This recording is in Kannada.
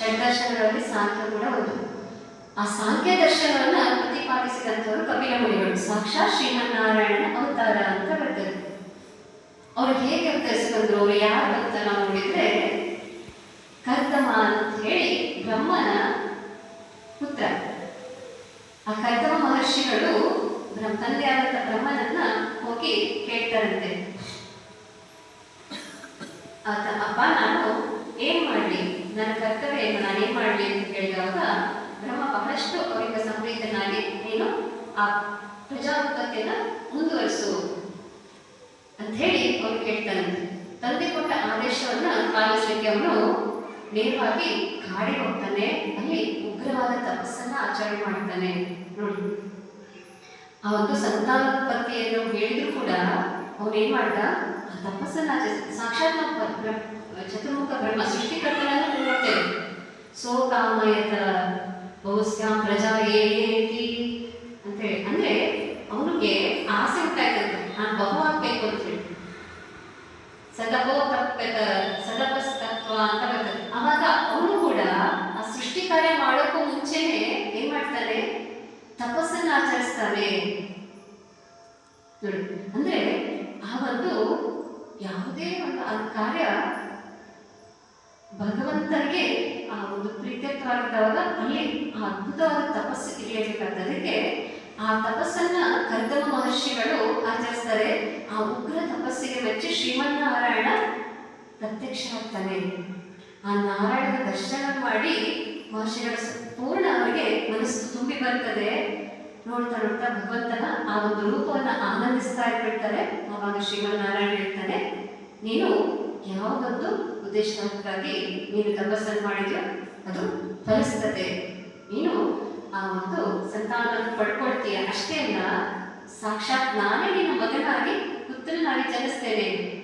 ಷಡ್ದರ್ಶನಗಳಲ್ಲಿ ಸಾಂಖ್ಯ ಕೂಡ ಒಂದು. ಆ ಸಾಂಖ್ಯ ದರ್ಶನವನ್ನ ಪ್ರತಿಪಾದಿಸಿದಂಥವರು ಕಪಿಲ ಮುನಿಗಳು ಸಾಕ್ಷಾತ್ ಶ್ರೀಮನ್ನಾರಾಯಣನ ಅವತಾರ ಅಂತ ಬರ್ತದೆ ಅವ್ರು ಹೇಗೆ ಅವ್ರು ಯಾರು ಅಂತ ನಾವು ನೋಡಿದ್ರೆ ಕರ್ತಮ ಅಂತ ಹೇಳಿ ಬ್ರಹ್ಮನ ಪುತ್ರ. ಆ ಕರ್ತಮ ಮಹರ್ಷಿಗಳು ಬ್ರಹ್ಮ ಆದಂತ ಬ್ರಹ್ಮನನ್ನ ಹೋಗಿ ಕೇಳ್ತಾರಂತೆ. ಆತ, ಅಪ್ಪ, ನಾನು ಏನ್ ಏನು ನಾನು ಏನ್ ಮಾಡ್ಲಿ ಅಂತ ಕೇಳಿದಾಗ, ಬ್ರಹ್ಮ, ಬಹಳಷ್ಟು ಅವರಿಂದ ಸಂಪ್ರೀತನಾಗಿ ಏನು ಆ ಪ್ರಜಾಪತಿಯನ್ನ ಮುಂದುವರಿಸು ಅಂತ ಹೇಳಿ ಅವ್ರು ಕೇಳ್ತಾನಂತೆ ತಂದೆ ಕೊಟ್ಟ ಆದೇಶವನ್ನ ಪಾಲಿಸಲಿಕ್ಕೆ ಅವನು ನೇರವಾಗಿ ಕಾಡಿಗೆ ಹೋಗ್ತಾನೆ. ಅಲ್ಲಿ ಉಗ್ರವಾದ ತಪಸ್ಸನ್ನ ಆಚರಣೆ ಮಾಡ್ತಾನೆ. ನೋಡಿ. ಆ ಒಂದು ಸಂತಾನೋತ್ಪತ್ತಿಯನ್ನು ಹೇಳಿದ್ರು ಕೂಡ ಅವನೇನ್ ಮಾಡ್ದ? ಆ ತಪಸ್ಸನ್ನ ಸಾಕ್ಷಾತ್ ಚತುರ್ಮುಖ ಬ್ರಹ್ಮ ನೋಡ್ತೇವೆ ಸೋ ಕಾಮಯತ ಬಹುಸ್ಯಾಂ ಪ್ರಜಾ ಏತಿ ಅಂತೇಳಿ. ಅಂದ್ರೆ ಅವನಿಗೆ ಆಸೆ ಉಂಟಾಯ್ತಂತೆ ನಾನು ಬಹು ಆಗ್ಬೇಕು ಅಂತ ಹೇಳಿ ಸದಪೋ ಸದಪಸ್ತತ್ವ ಅಂತ ಬರ್ತದೆ. ಅವಾಗ ಅವನು ಕೂಡ ಆ ಸೃಷ್ಟಿ ಕಾರ್ಯ ಮಾಡೋಕ್ಕೂ ಮುಂಚೆನೆ ಏನ್ ಮಾಡ್ತಾನೆ? ತಪಸ್ಸನ್ನ ಆಚರಿಸ್ತಾನೆ. ನೋಡಿ, ಅಂದ್ರೆ ಆ ಒಂದು ಯಾವುದೇ ಒಂದು ಕಾರ್ಯ ಭಗವಂತನಿಗೆ ಆ ಒಂದು ಪ್ರೀತ್ಯರ್ಥವಾಗಿದ್ದಾಗ ಅಲ್ಲಿ ಅದ್ಭುತವಾದ ತಪಸ್ಸು ಇರಲೇಬೇಕಾಗ್ತದೆ ಅದಕ್ಕೆ ಆ ತಪಸ್ಸನ್ನ ಕರ್ದಮ ಮಹರ್ಷಿಗಳು ಆಚರಿಸ್ತಾರೆ. ಆ ಉಗ್ರ ತಪಸ್ಸಿಗೆ ಮೆಚ್ಚಿ ಶ್ರೀಮನ್ನಾರಾಯಣ ಪ್ರತ್ಯಕ್ಷ ಆಗ್ತಾನೆ ಆ ನಾರಾಯಣ ದರ್ಶನ ಮಾಡಿ ಮಹರ್ಷಿಗಳ ಪೂರ್ಣ ಅವರಿಗೆ ಮನಸ್ಸು ತುಂಬಿ ಬರ್ತದೆ. ನೋಡ್ತಾ ನೋಡ್ತಾ ಭಗವಂತನ ಆ ಒಂದು ರೂಪವನ್ನು ಆನಂದಿಸ್ತಾ ಇರ್ಬಿಡ್ತಾರೆ. ಆವಾಗ ಶ್ರೀಮನ್ನಾರಾಯಣ ಹೇಳ್ತಾನೆ, ನೀನು ಯಾವ ಒಂದು ಉದ್ದೇಶಕ್ಕಾಗಿ ನೀನು ತಪಸ್ಸನ್ನು ಮಾಡಿದ್ಯೋ ಅದು ಫಲಿಸ್ತದೆ ನೀನು ಆ ಒಂದು ಸಂತಾನ ಪಡ್ಕೊಳ್ತೀಯ. ಅಷ್ಟೇ ಅಲ್ಲ, ಸಾಕ್ಷಾತ್ ನಾನೇ ನಿನ್ನ ಮಗನಾಗಿ, ಪುತ್ರನಾಗಿ ಜನಿಸ್ತೇನೆ.